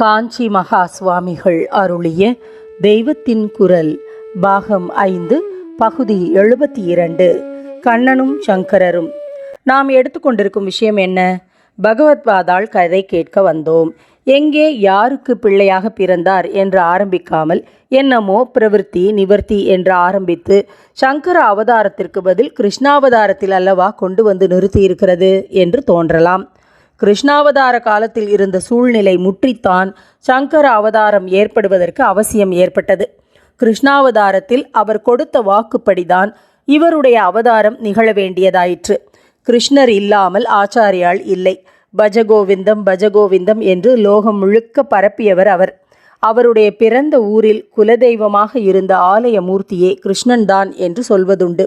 காஞ்சி மகா சுவாமிகள் அருளிய தெய்வத்தின் குரல் பாகம் ஐந்து பகுதி எழுபத்தி இரண்டு. கண்ணனும் சங்கரரும் நாம் எடுத்துக்கொண்டிருக்கும் விஷயம் என்ன? பகவத்பாதாள் கதை கேட்க வந்தோம். எங்கே யாருக்கு பிள்ளையாக பிறந்தார் என்று ஆரம்பிக்காமல் என்னமோ பிரவிற்த்தி நிவர்த்தி என்று ஆரம்பித்து சங்கர அவதாரத்திற்கு பதில் கிருஷ்ணாவதாரத்தில் அல்லவா கொண்டு வந்து நிறுத்தியிருக்கிறது என்று தோன்றலாம். கிருஷ்ணாவதார காலத்தில் இருந்த சூழ்நிலை முற்றித்தான் சங்கர அவதாரம் ஏற்படுவதற்கு அவசியம் ஏற்பட்டது. கிருஷ்ணாவதாரத்தில் அவர் கொடுத்த வாக்குப்படிதான் இவருடைய அவதாரம் நிகழ வேண்டியதாயிற்று. கிருஷ்ணர் இல்லாமல் ஆச்சாரியால் இல்லை. பஜகோவிந்தம் பஜகோவிந்தம் என்று லோகம் முழுக்க பரப்பியவர் அவர். அவருடைய பிறந்த ஊரில் குலதெய்வமாக இருந்த ஆலய மூர்த்தியே கிருஷ்ணன்தான் என்று சொல்வதுண்டு.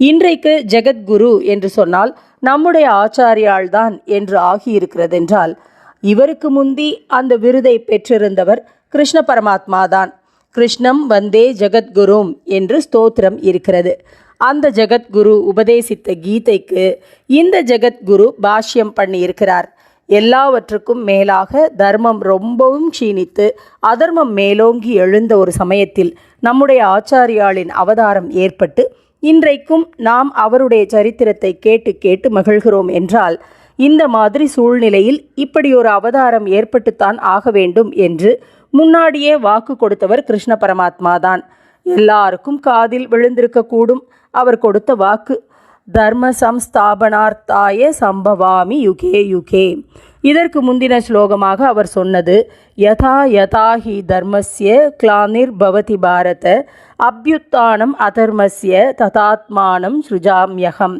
இன்றைக்கு ஜெகத்குரு என்று சொன்னால் நம்முடைய ஆச்சாரியால் தான் என்று ஆகியிருக்கிறதென்றால் இவருக்கு முந்தி அந்த விருதை பெற்றிருந்தவர் கிருஷ்ண பரமாத்மா தான் கிருஷ்ணம் வந்தே ஜெகத்குரும் என்று ஸ்தோத்திரம் இருக்கிறது. அந்த ஜெகத்குரு உபதேசித்த கீதைக்கு இந்த ஜெகத்குரு பாஷ்யம் பண்ணியிருக்கிறார். எல்லாவற்றுக்கும் மேலாக தர்மம் ரொம்பவும் க்ஷீணித்து அதர்மம் மேலோங்கி எழுந்த ஒரு சமயத்தில் நம்முடைய ஆச்சாரியாளின் அவதாரம் ஏற்பட்டு இன்றைக்கும் நாம் அவருடைய சரித்திரத்தை கேட்டு கேட்டு மகிழ்கிறோம் என்றால் இந்த மாதிரி சூழ்நிலையில் இப்படி ஒரு அவதாரம் ஏற்பட்டுத்தான் ஆக வேண்டும் என்று முன்னாடியே வாக்கு கொடுத்தவர் கிருஷ்ண பரமாத்மா தான். எல்லாருக்கும் காதில் விழுந்திருக்கக்கூடும் அவர் கொடுத்த வாக்கு தர்ம சம்ஸ்தாபனார்த்தாய சம்பவாமி யுகே யுகே. இதற்கு முந்தின ஸ்லோகமாக அவர் சொன்னது யதா யதா ஹி தர்மஸ்ய கிளானிர் பவதி பாரத அபியுத்தானம் அதர்மஸ்ய ததாத்மானம் சுஜாமியகம்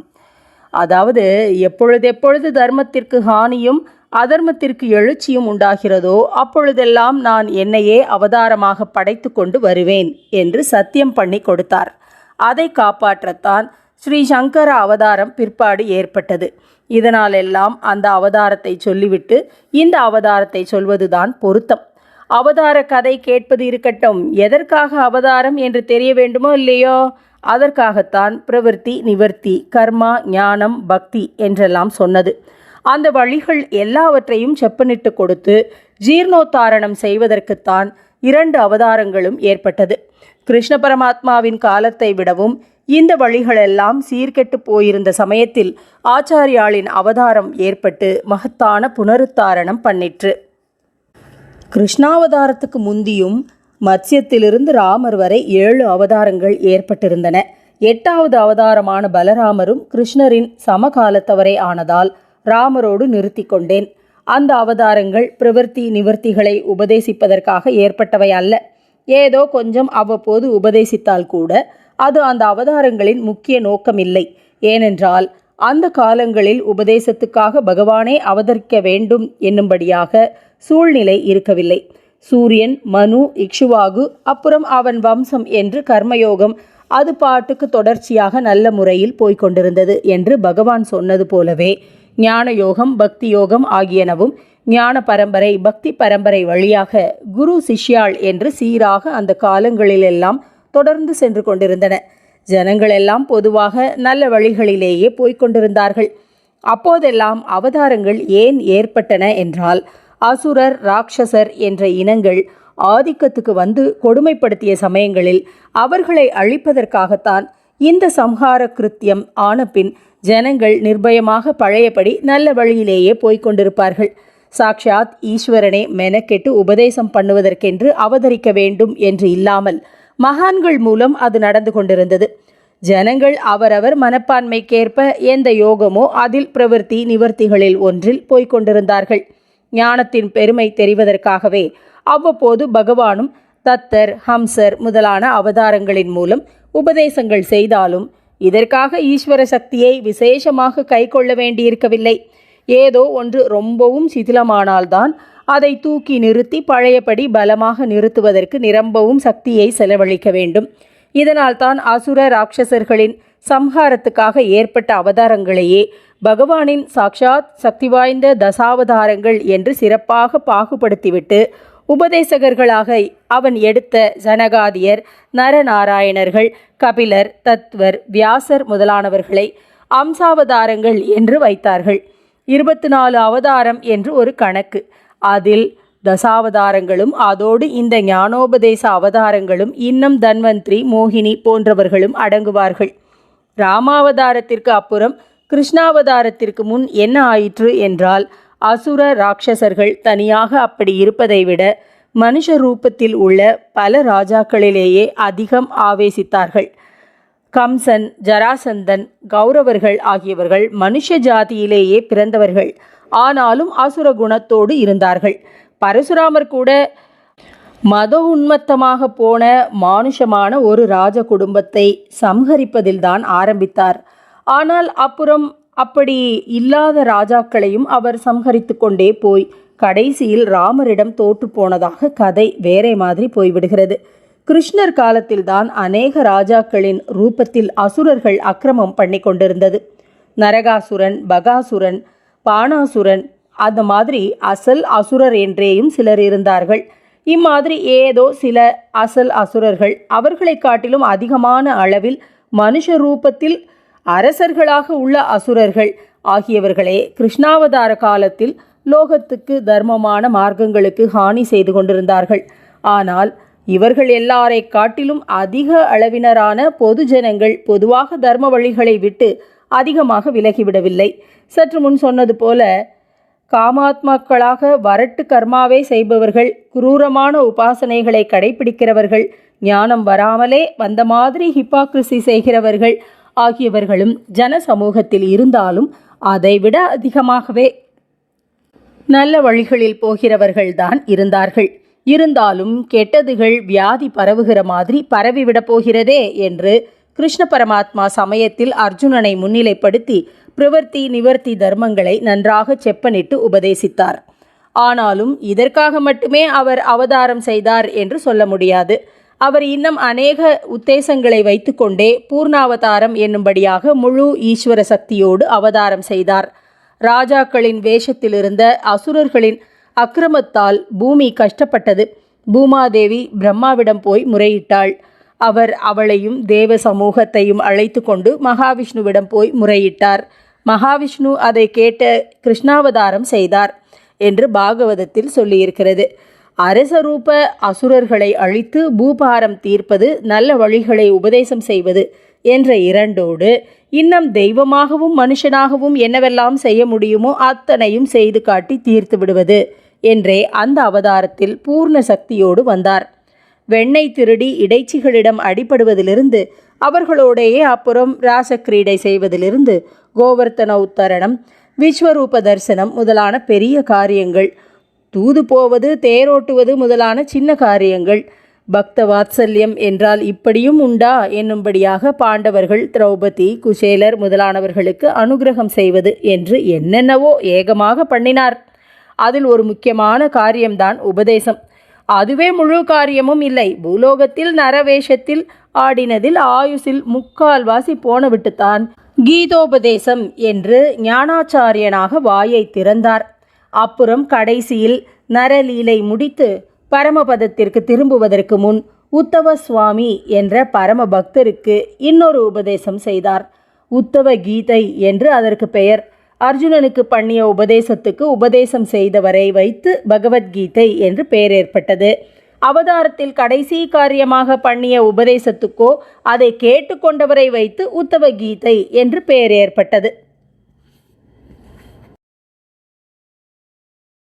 அதாவது எப்பொழுது எப்பொழுது தர்மத்திற்கு ஹானியும் அதர்மத்திற்கு எழுச்சியும் உண்டாகிறதோ அப்பொழுதெல்லாம் நான் என்னையே அவதாரமாக படைத்து கொண்டு வருவேன் என்று சத்தியம் பண்ணி கொடுத்தார். அதை காப்பாற்றத்தான் ஸ்ரீ சங்கர அவதாரம் பிற்பாடு ஏற்பட்டது. இதனாலெல்லாம் அந்த அவதாரத்தை சொல்லிவிட்டு இந்த அவதாரத்தை சொல்வதுதான் பொருத்தம். அவதார கதை கேட்பது இருக்கட்டும் எதற்காக அவதாரம் என்று தெரிய வேண்டுமோ இல்லையோ அதற்காகத்தான் பிரவர்த்தி நிவர்த்தி கர்மா ஞானம் பக்தி என்றெல்லாம் சொன்னது. அந்த வழிகள் எல்லாவற்றையும் செப்பனிட்டு கொடுத்து ஜீர்ணோத்தாரணம் செய்வதற்குத்தான் இரண்டு அவதாரங்களும் ஏற்பட்டது. கிருஷ்ண பரமாத்மாவின் காலத்தை விடவும் இந்த வழிகளெல்லாம் சீர்கெட்டு போயிருந்த சமயத்தில் ஆச்சாரியாளின் அவதாரம் ஏற்பட்டு மகத்தான புனருத்தாரணம் பண்ணிற்று. கிருஷ்ணாவதாரத்துக்கு முந்தியும் மத்சியத்திலிருந்து ராமர் வரை ஏழு அவதாரங்கள் ஏற்பட்டிருந்தன. எட்டாவது அவதாரமான பலராமரும் கிருஷ்ணரின் சமகாலத்தவரே ஆனதால் ராமரோடு நிறுத்தி கொண்டேன். அந்த அவதாரங்கள் பிரவர்த்தி நிவர்த்திகளை உபதேசிப்பதற்காக ஏற்பட்டவை அல்ல. ஏதோ கொஞ்சம் அவ்வப்போது உபதேசித்தால் கூட அது அந்த அவதாரங்களின் முக்கிய நோக்கமில்லை. ஏனென்றால் அந்த காலங்களில் உபதேசத்துக்காக பகவானே அவதரிக்க வேண்டும் என்னும்படியாக சூழ்நிலை இருக்கவில்லை. சூரியன் மனு இக்ஷுவாகு அப்புறம் அவன் வம்சம் என்று கர்மயோகம் அது பாட்டுக்கு தொடர்ச்சியாக நல்ல முறையில் போய்க் கொண்டிருந்தது என்று பகவான் சொன்னது போலவே ஞான யோகம் பக்தி யோகம் ஆகியனவும் ஞான பரம்பரை பக்தி பரம்பரை வழியாக குரு சிஷ்யாள் என்று சீராக அந்த காலங்களிலெல்லாம் தொடர்ந்து சென்று கொண்டிருந்தன. ஜனங்களெல்லாம் பொதுவாக நல்ல வழிகளிலேயே போய்க் கொண்டிருந்தார்கள். அப்போதெல்லாம் அவதாரங்கள் ஏன் ஏற்பட்டன என்றால் அசுரர் ராட்சசர் என்ற இனங்கள் ஆதிக்கத்துக்கு வந்து கொடுமைப்படுத்திய சமயங்களில் அவர்களை அழிப்பதற்காகத்தான் இந்த சம்ஹார கிருத்தியம் ஆனபின் ஜனங்கள் நிர்பயமாக பழையபடி நல்ல வழியிலேயே போய்க் கொண்டிருப்பார்கள். சாக்ஷாத் ஈஸ்வரனை மெனக்கெட்டு உபதேசம் பண்ணுவதற்கென்று அவதரிக்க வேண்டும் என்று இல்லாமல் மகான்கள் மூலம் அது நடந்து கொண்டிருந்தது. ஜனங்கள் அவரவர் மனப்பான்மைக்கேற்ப எந்த யோகமோ அதில் பிரவர்த்தி நிவர்த்திகளில் ஒன்றில் போய்கொண்டிருந்தார்கள் ஞானத்தின் பெருமை தெரிவதற்காகவே அவ்வப்போது பகவானும் தத்தர் ஹம்சர் முதலான அவதாரங்களின் மூலம் உபதேசங்கள் செய்தாலும் இதற்காக ஈஸ்வர சக்தியை விசேஷமாக கை கொள்ள வேண்டியிருக்கவில்லை. ஏதோ ஒன்று ரொம்பவும் சிதிலமானால்தான் அதை தூக்கி நிறுத்தி பழையபடி பலமாக நிறுத்துவதற்கு நிரம்பவும் சக்தியை செலவழிக்க வேண்டும். இதனால்தான் அசுர ராட்சசர்களின் சம்ஹாரத்துக்காக ஏற்பட்ட அவதாரங்களையே பகவானின் சாக்ஷாத் சக்தி வாய்ந்த தசாவதாரங்கள் என்று சிறப்பாக பாகுபடுத்திவிட்டு உபதேசகர்களாக அவன் எடுத்த ஜனகாதியர் நரநாராயணர்கள் கபிலர் தத்வர் வியாசர் முதலானவர்களை அம்சாவதாரங்கள் என்று வைத்தார்கள். இருபத்தி நாலு அவதாரம் என்று ஒரு கணக்கு. அதில் தசாவதாரங்களும் அதோடு இந்த ஞானோபதேச அவதாரங்களும் இன்னும் தன்வந்திரி மோகினி போன்றவர்களும் அடங்குவார்கள். ராமாவதாரத்திற்கு அப்புறம் கிருஷ்ணாவதாரத்திற்கு முன் என்ன ஆயிற்று என்றால் அசுர ராட்சசர்கள் தனியாக அப்படி இருப்பதை விட மனுஷ ரூபத்தில் உள்ள பல ராஜாக்களிலேயே அதிகம் ஆவேசித்தார்கள். கம்சன் ஜராசந்தன் கௌரவர்கள் ஆகியவர்கள் மனுஷ ஜாதியிலேயே பிறந்தவர்கள். ஆனாலும் அசுர குணத்தோடு இருந்தார்கள். பரசுராமர் கூட மத உன்மத்தமாக போன மானுஷமான ஒரு ராஜ குடும்பத்தை சம்ஹரிப்பதில்தான் ஆரம்பித்தார். ஆனால் அப்புறம் அப்படி இல்லாத ராஜாக்களையும் அவர் சம்ஹரித்து கொண்டே போய் கடைசியில் ராமரிடம் தோற்று போனதாக கதை வேறே மாதிரி போய்விடுகிறது. கிருஷ்ணர் காலத்தில்தான் அநேக ராஜாக்களின் ரூபத்தில் அசுரர்கள் அக்கிரமம் பண்ணி கொண்டிருந்தது. நரகாசுரன் பகாசுரன் பானாசுரன். அந்த மாதிரி அசல் அசுரர் என்றேயும் சிலர் இருந்தார்கள். இம்மாதிரி ஏதோ சில அசல் அசுரர்கள் அவர்களை காட்டிலும் அதிகமான அளவில் மனுஷ ரூபத்தில் அரசர்களாக உள்ள அசுரர்கள் ஆகியவர்களே கிருஷ்ணாவதார காலத்தில் லோகத்துக்கு தர்மமான மார்க்கங்களுக்கு ஹானி செய்து கொண்டிருந்தார்கள். ஆனால் இவர்கள் எல்லாரை காட்டிலும் அதிக அளவினரான பொது ஜனங்கள் பொதுவாக தர்ம வழிகளை விட்டு அதிகமாக விலகிவிடவில்லை. சற்று முன் சொன்னது போல காமாத்மாக்களாக வரட்டு கர்மாவே செய்பவர்கள் குரூரமான உபாசனைகளை கடைபிடிக்கிறவர்கள் ஞானம் வராமலே வந்த மாதிரி ஹிப்பாக்ரிசி செய்கிறவர்கள் ஆகியவர்களும் ஜன சமூகத்தில் இருந்தாலும் அதைவிட அதிகமாகவே நல்ல வழிகளில் போகிறவர்கள்தான் இருந்தார்கள். இருந்தாலும் கெட்டதுகள் வியாதி பரவுகிற மாதிரி பரவிவிடப் போகிறதே என்று கிருஷ்ண பரமாத்மா சமயத்தில் அர்ஜுனனை முன்னிலைப்படுத்தி பிரவர்த்தி நிவர்த்தி தர்மங்களை நன்றாக செப்பனிட்டு உபதேசித்தார். ஆனாலும் இதற்காக மட்டுமே அவர் அவதாரம் செய்தார் என்று சொல்ல முடியாது. அவர் இன்னும் அநேக உத்தேசங்களை வைத்துக்கொண்டே பூர்ணாவதாரம் என்னும்படியாக முழு ஈஸ்வர சக்தியோடு அவதாரம் செய்தார். ராஜாக்களின் வேஷத்தில் இருந்த அசுரர்களின் அக்கிரமத்தால் பூமி கஷ்டப்பட்டது. பூமாதேவி பிரம்மாவிடம் போய் முறையிட்டாள். அவர் அவளையும் தேவ சமூகத்தையும் அழைத்து கொண்டு மகாவிஷ்ணுவிடம் போய் முறையிட்டார். மகாவிஷ்ணு அதை கேட்ட கிருஷ்ணாவதாரம் செய்தார் என்று பாகவதத்தில் சொல்லியிருக்கிறது. அரசரூப அசுரர்களை அழித்து பூபாரம் தீர்ப்பது நல்ல வழிகளை உபதேசம் செய்வது என்ற இரண்டோடு இன்னும் தெய்வமாகவும் மனுஷனாகவும் என்னவெல்லாம் செய்ய முடியுமோ அத்தனையும் செய்து காட்டி தீர்த்து விடுவது என்றே அந்த அவதாரத்தில் பூர்ண சக்தியோடு வந்தார். வெண்ணெய் திருடி இடைச்சிகளிடம் அடிபடுவதிலிருந்து அவர்களோடையே அப்புறம் ராசக்கிரீடை செய்வதிலிருந்து கோவர்த்தன உத்தரணம் விஸ்வரூப தரிசனம் முதலான பெரிய காரியங்கள் தூது போவது தேரோட்டுவது முதலான சின்ன காரியங்கள். பக்த வாத்சல்யம் என்றால் இப்படியும் உண்டா என்னும்படியாக பாண்டவர்கள் திரௌபதி குசேலர் முதலானவர்களுக்கு அனுகிரகம் செய்வது என்று என்னென்னவோ ஏகமாக பண்ணினார். அதில் ஒரு முக்கியமான காரியம்தான் உபதேசம். அதுவே முழு காரியமும் இல்லை. பூலோகத்தில் நரவேஷத்தில் ஆடினதில் ஆயுசில் முக்கால்வாசி போன விட்டுத்தான் கீதோபதேசம் என்று ஞானாச்சாரியனாக வாயை திறந்தார். அப்புறம் கடைசியில் நரலீலை முடித்து பரமபதத்திற்கு திரும்புவதற்கு முன் உத்தவ சுவாமி என்ற பரம பக்தருக்கு இன்னொரு உபதேசம் செய்தார். உத்தவ கீதை என்று அதற்கு பெயர் அர்ஜுனனுக்கு பண்ணிய உபதேசத்துக்கு உபதேசம் செய்தவரை வைத்து பகவத்கீதை என்று பெயர் ஏற்பட்டது அவதாரத்தில் கடைசி காரியமாக பண்ணிய உபதேசத்துக்கோ அதை கேட்டுக்கொண்டவரை வைத்து உத்தவ கீதை என்று பெயர் ஏற்பட்டது